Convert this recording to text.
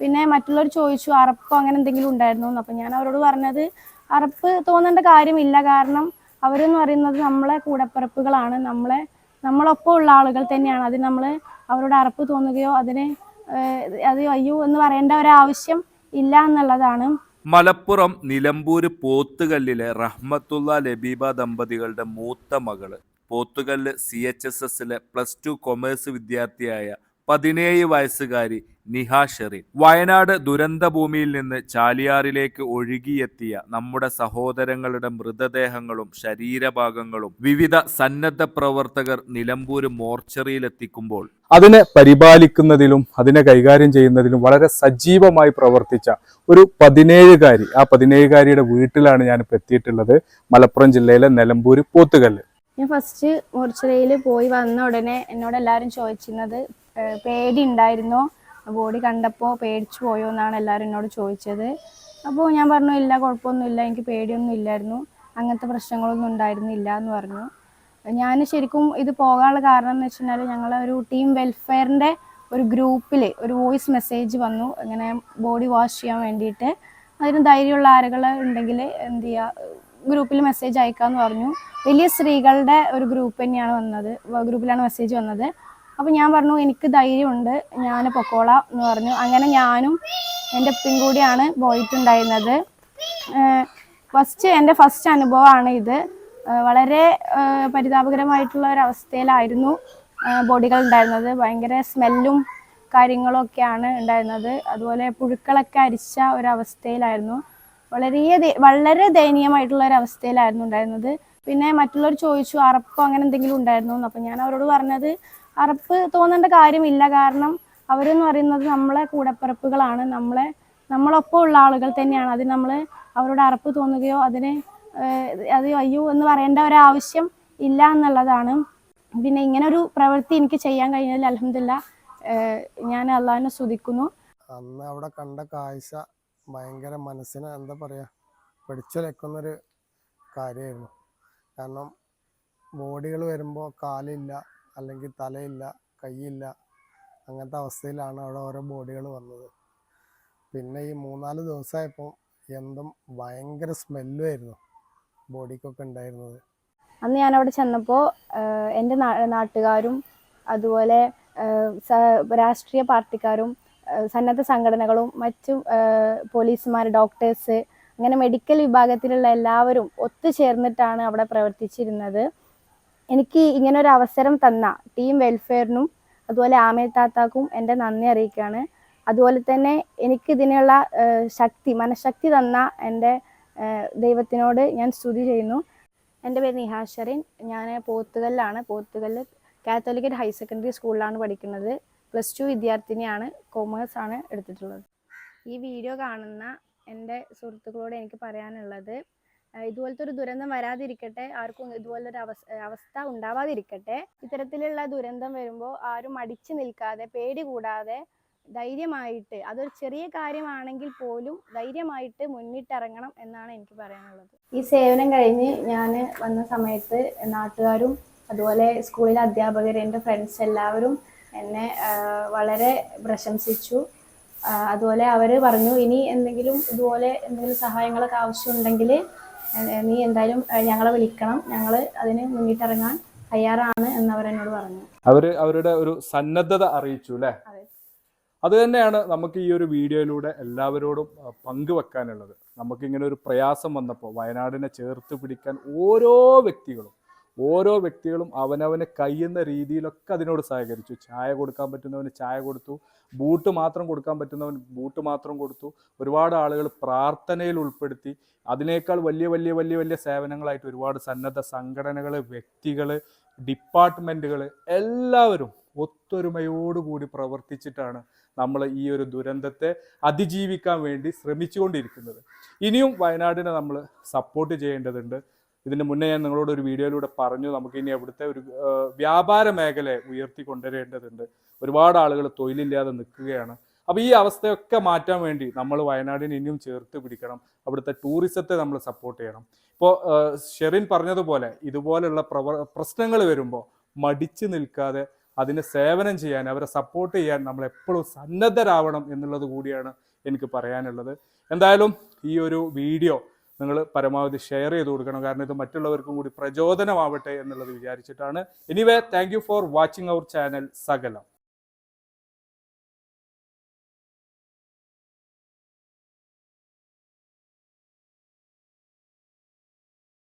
പിന്നെ മറ്റുള്ളവർ ചോദിച്ചു അറപ്പോ അങ്ങനെ എന്തെങ്കിലും ഉണ്ടായിരുന്നോ? അപ്പൊ ഞാൻ അവരോട് പറഞ്ഞത് അറപ്പ് തോന്നേണ്ട കാര്യമില്ല. കാരണം അവരെന്ന് പറയുന്നത് നമ്മളെ കൂടപ്പിറപ്പുകളാണ്. നമ്മളെ നമ്മളൊപ്പം ഉള്ള ആളുകൾ തന്നെയാണ്. അതിന് നമ്മൾ അവരോട് അറപ്പ് തോന്നുകയോ അതിനെ അത് അയ്യോ എന്ന് പറയേണ്ട ഒരാവശ്യം ഇല്ല എന്നുള്ളതാണ്. മലപ്പുറം നിലമ്പൂര് പോത്തുകല്ലിലെ റഹ്മത്തുള്ള ലബീബ ദമ്പതികളുടെ മൂത്ത മകൾ. പോത്തുകല്ല് സി എച്ച് എസ് എസിലെ പ്ലസ് ടു കൊമേഴ്സ് വിദ്യാർത്ഥിയായ പതിനേഴ് വയസ്സുകാരി നിഹ ഷെറിൻ. വയനാട് ദുരന്തഭൂമിയിൽ നിന്ന് ചാലിയാറിലേക്ക് ഒഴുകിയെത്തിയ നമ്മുടെ സഹോദരങ്ങളുടെ മൃതദേഹങ്ങളും ശരീരഭാഗങ്ങളും വിവിധ സന്നദ്ധ പ്രവർത്തകർ നിലമ്പൂര് മോർച്ചറിയിലെത്തിക്കുമ്പോൾ അതിനെ പരിപാലിക്കുന്നതിലും അതിനെ കൈകാര്യം ചെയ്യുന്നതിലും വളരെ സജീവമായി പ്രവർത്തിച്ച ഒരു പതിനേഴുകാരി ആ പതിനേഴുകാരിയുടെ വീട്ടിലാണ് ഞാനിപ്പോൾ എത്തിയിട്ടുള്ളത്. മലപ്പുറം ജില്ലയിലെ നിലമ്പൂര് പോത്തുകല്ല്. ഞാൻ ഫസ്റ്റ് മോർച്ചറിയിൽ പോയി വന്ന ഉടനെ എന്നോട് എല്ലാവരും ചോദിച്ചിരുന്നത് പേടി ഉണ്ടായിരുന്നോ ബോഡി കണ്ടപ്പോൾ പേടിച്ചു പോയോ എന്നാണ് എല്ലാവരും എന്നോട് ചോദിച്ചത്. അപ്പോൾ ഞാൻ പറഞ്ഞു ഇല്ല കുഴപ്പമൊന്നുമില്ല. എനിക്ക് പേടിയൊന്നും ഇല്ലായിരുന്നു. അങ്ങനത്തെ പ്രശ്നങ്ങളൊന്നും ഉണ്ടായിരുന്നില്ല എന്ന് പറഞ്ഞു. ഞാൻ ശരിക്കും ഇത് പോകാനുള്ള കാരണം എന്ന് വെച്ചാൽ ഞങ്ങൾ ഒരു ടീം വെൽഫെയറിന്റെ ഒരു ഗ്രൂപ്പിൽ ഒരു വോയിസ് മെസ്സേജ് വന്നു. ഇങ്ങനെ ബോഡി വാഷ് ചെയ്യാൻ വേണ്ടിയിട്ട്. അതിന് ധൈര്യമുള്ള ആരുകൾ ഉണ്ടെങ്കിൽ എന്ത് ചെയ്യുക ഗ്രൂപ്പിൽ മെസ്സേജ് അയക്കാമെന്ന് പറഞ്ഞു. വലിയ സ്ത്രീകളുടെ ഒരു ഗ്രൂപ്പ് തന്നെയാണ് വന്നത്. ഗ്രൂപ്പിലാണ് മെസ്സേജ് വന്നത്. അപ്പോൾ ഞാൻ പറഞ്ഞു എനിക്ക് ധൈര്യമുണ്ട്. ഞാൻ പൊക്കോളാം എന്ന് പറഞ്ഞു. അങ്ങനെ ഞാനും എന്റെ ഉപ്പയും കൂടിയാണ് പോയിട്ടുണ്ടായിരുന്നത്. ഫസ്റ്റ് എന്റെ ഫസ്റ്റ് അനുഭവമാണ് ഇത്. വളരെ പരിതാപകരമായിട്ടുള്ള ഒരു അവസ്ഥയിലായിരുന്നു ബോഡികൾ ഉണ്ടായിരുന്നത്. ഭയങ്കര സ്മെല്ലും കാര്യങ്ങളൊക്കെയാണ് ഉണ്ടായിരുന്നത്. അതുപോലെ പുഴുക്കളൊക്കെ അരിച്ച ഒരവസ്ഥയിലായിരുന്നു വളരെ വളരെ ദയനീയമായിട്ടുള്ള ഒരു അവസ്ഥയിലായിരുന്നു ഉണ്ടായിരുന്നത്. പിന്നെ മറ്റുള്ളവർ ചോദിച്ചു അറപ്പോ അങ്ങനെ എന്തെങ്കിലും ഉണ്ടായിരുന്നു? അപ്പം ഞാൻ അവരോട് പറഞ്ഞത് അറപ്പ് തോന്നേണ്ട കാര്യമില്ല. കാരണം അവരെന്ന് പറയുന്നത് നമ്മളെ കൂടപ്പിറപ്പുകളാണ്. നമ്മളെ നമ്മളൊപ്പം ഉള്ള ആളുകൾ തന്നെയാണ്. അതിന് നമ്മൾ അവരോട് അറപ്പ് തോന്നുകയോ അതിന് അത് അയ്യോ എന്ന് പറയേണ്ട ഒരാവശ്യം ഇല്ല എന്നുള്ളതാണ്. പിന്നെ ഇങ്ങനെ ഒരു പ്രവൃത്തി എനിക്ക് ചെയ്യാൻ കഴിഞ്ഞതിൽ അലഹമില്ല ഞാൻ അള്ളാഹിനെ സ്തുതിക്കുന്നു. അന്ന് അവിടെ കണ്ട കാഴ്ച ഭയങ്കര മനസ്സിന് എന്താ പറയുക പിടിച്ചുലക്കുന്നൊരു കാര്യമായിരുന്നു. കാരണം ബോഡികൾ വരുമ്പോൾ കാലില്ല അല്ലെങ്കിൽ തലയില്ല കൈയില്ല അങ്ങനത്തെ അവസ്ഥയിലാണ് അവിടെ ഓരോ ബോഡികൾ വന്നത്. പിന്നെ ഈ മൂന്നാൽ ദിവസമായപ്പോൾ എന്തും ഭയങ്കര സ്മെല്ലുമായിരുന്നു ബോഡിക്കൊക്കെ ഉണ്ടായിരുന്നത്. അന്ന് ഞാൻ അവിടെ ചെന്നപ്പോൾ എന്റെ നാട്ടുകാരും അതുപോലെ രാഷ്ട്രീയ പാർട്ടിക്കാരും സന്നദ്ധ സംഘടനകളും മറ്റു പോലീസുമാർ ഡോക്ടേഴ്സ് അങ്ങനെ മെഡിക്കൽ വിഭാഗത്തിലുള്ള എല്ലാവരും ഒത്തുചേർന്നിട്ടാണ് അവിടെ പ്രവർത്തിച്ചിരുന്നത്. എനിക്ക് ഇങ്ങനെ ഒരു അവസരം തന്ന. ടീം വെൽഫെയറിനും അതുപോലെ ആമേ താത്താക്കും എന്റെ നന്ദി അറിയിക്കുകയാണ് അതുപോലെ തന്നെ എനിക്ക് ഇതിനുള്ള ശക്തി മനഃശക്തി തന്ന എന്റെ ദൈവത്തിനോട് ഞാൻ സ്തുതി ചെയ്യുന്നു. എന്റെ പേര് നിഹാഷറിൻ ഞാൻ പോത്തുകല്ലാണ്. പോത്തുകല്ല് കാത്തോലിക്കറ്റ് ഹയർ സെക്കൻഡറി സ്കൂളിലാണ് പഠിക്കുന്നത്. പ്ലസ് ടു വിദ്യാർത്ഥിനിയാണ്. കോമേഴ്സ് ആണ് എടുത്തിട്ടുള്ളത്. ഈ വീഡിയോ കാണുന്ന എന്റെ സുഹൃത്തുക്കളോട് എനിക്ക് പറയാനുള്ളത് ഇതുപോലത്തെ ഒരു ദുരന്തം വരാതിരിക്കട്ടെ ആർക്കും ഇതുപോലൊരു ഒരു അവസ്ഥ ഉണ്ടാവാതിരിക്കട്ടെ ഇത്തരത്തിലുള്ള ദുരന്തം വരുമ്പോൾ ആരും അടിച്ചു നിൽക്കാതെ പേടി കൂടാതെ ധൈര്യമായിട്ട് അതൊരു ചെറിയ കാര്യമാണെങ്കിൽ പോലും ധൈര്യമായിട്ട് മുന്നിട്ടിറങ്ങണം എന്നാണ് എനിക്ക് പറയാനുള്ളത്. ഈ സേവനം കഴിഞ്ഞ് ഞാൻ വന്ന സമയത്ത് നാട്ടുകാരും അതുപോലെ സ്കൂളിലെ അധ്യാപകർ എന്റെ ഫ്രണ്ട്സ് എല്ലാവരും എന്നെ വളരെ പ്രശംസിച്ചു. അതുപോലെ അവർ പറഞ്ഞു ഇനി എന്തെങ്കിലും ഇതുപോലെ എന്തെങ്കിലും സഹായങ്ങളൊക്കെ ആവശ്യമുണ്ടെങ്കിൽ നീ എന്തായാലും ഞങ്ങളെ വിളിക്കണം. ഞങ്ങൾ അതിന് മുന്നിട്ടിറങ്ങാൻ തയ്യാറാണ് എന്നവർ എന്നോട് പറഞ്ഞു. അവർ അവരുടെ ഒരു സന്നദ്ധത അറിയിച്ചു അല്ലേ? അതെ. അത് തന്നെയാണ് നമുക്ക് ഈ ഒരു വീഡിയോയിലൂടെ എല്ലാവരോടും പങ്കുവെക്കാനുള്ളത്. നമുക്ക് ഇങ്ങനെ ഒരു പ്രയാസം വന്നപ്പോൾ വയനാടിനെ ചേർത്ത് പിടിക്കാൻ ഓരോ വ്യക്തികളും ഓരോ വ്യക്തികളും അവനവനെ കഴിയുന്ന രീതിയിലൊക്കെ അതിനോട് സഹകരിച്ചു. ചായ കൊടുക്കാൻ പറ്റുന്നവന് ചായ കൊടുത്തു. ബൂട്ട് മാത്രം കൊടുക്കാൻ പറ്റുന്നവൻ ബൂട്ട് മാത്രം കൊടുത്തു. ഒരുപാട് ആളുകൾ പ്രാർത്ഥനയിൽ ഉൾപ്പെടുത്തി. അതിനേക്കാൾ വലിയ വലിയ വലിയ വലിയ സേവനങ്ങളായിട്ട് ഒരുപാട് സന്നദ്ധ സംഘടനകൾ വ്യക്തികൾ ഡിപ്പാർട്ട്മെന്റുകൾ എല്ലാവരും ഒത്തൊരുമയോടുകൂടി പ്രവർത്തിച്ചിട്ടാണ് നമ്മൾ ഈ ഒരു ദുരന്തത്തെ അതിജീവിക്കാൻ വേണ്ടി ശ്രമിച്ചുകൊണ്ടിരിക്കുന്നത്. ഇനിയും വയനാടിനെ നമ്മൾ സപ്പോർട്ട് ചെയ്യേണ്ടതുണ്ട്. ഇതിന് മുന്നേ ഞാൻ നിങ്ങളോട് ഒരു വീഡിയോയിലൂടെ പറഞ്ഞു നമുക്ക് ഇനി അവിടുത്തെ ഒരു വ്യാപാര മേഖലയെ ഉയർത്തി കൊണ്ടുവരേണ്ടതുണ്ട് ഒരുപാട് ആളുകൾ തൊഴിലില്ലാതെ നിൽക്കുകയാണ്. അപ്പോൾ ഈ അവസ്ഥയൊക്കെ മാറ്റാൻ വേണ്ടി നമ്മൾ വയനാടിനെ ഇനിയും ചേർത്ത് പിടിക്കണം. അവിടുത്തെ ടൂറിസത്തെ നമ്മൾ സപ്പോർട്ട് ചെയ്യണം. ഇപ്പോൾ ഷെറിൻ പറഞ്ഞതുപോലെ ഇതുപോലുള്ള പ്രവ പ്രശ്നങ്ങൾ വരുമ്പോൾ മടിച്ചു നിൽക്കാതെ അതിനെ സേവനം ചെയ്യാൻ അവരെ സപ്പോർട്ട് ചെയ്യാൻ നമ്മൾ എപ്പോഴും സന്നദ്ധരാവണം എന്നുള്ളത് കൂടിയാണ് എനിക്ക് പറയാനുള്ളത്. എന്തായാലും ഈ ഒരു വീഡിയോ നിങ്ങൾ പരമാവധി ഷെയർ ചെയ്ത് കൊടുക്കണം. കാരണം ഇത് മറ്റുള്ളവർക്കും കൂടി പ്രചോദനമാവട്ടെ എന്നുള്ളത് വിചാരിച്ചിട്ടാണ്. Anyway thank for watching our channel സകലം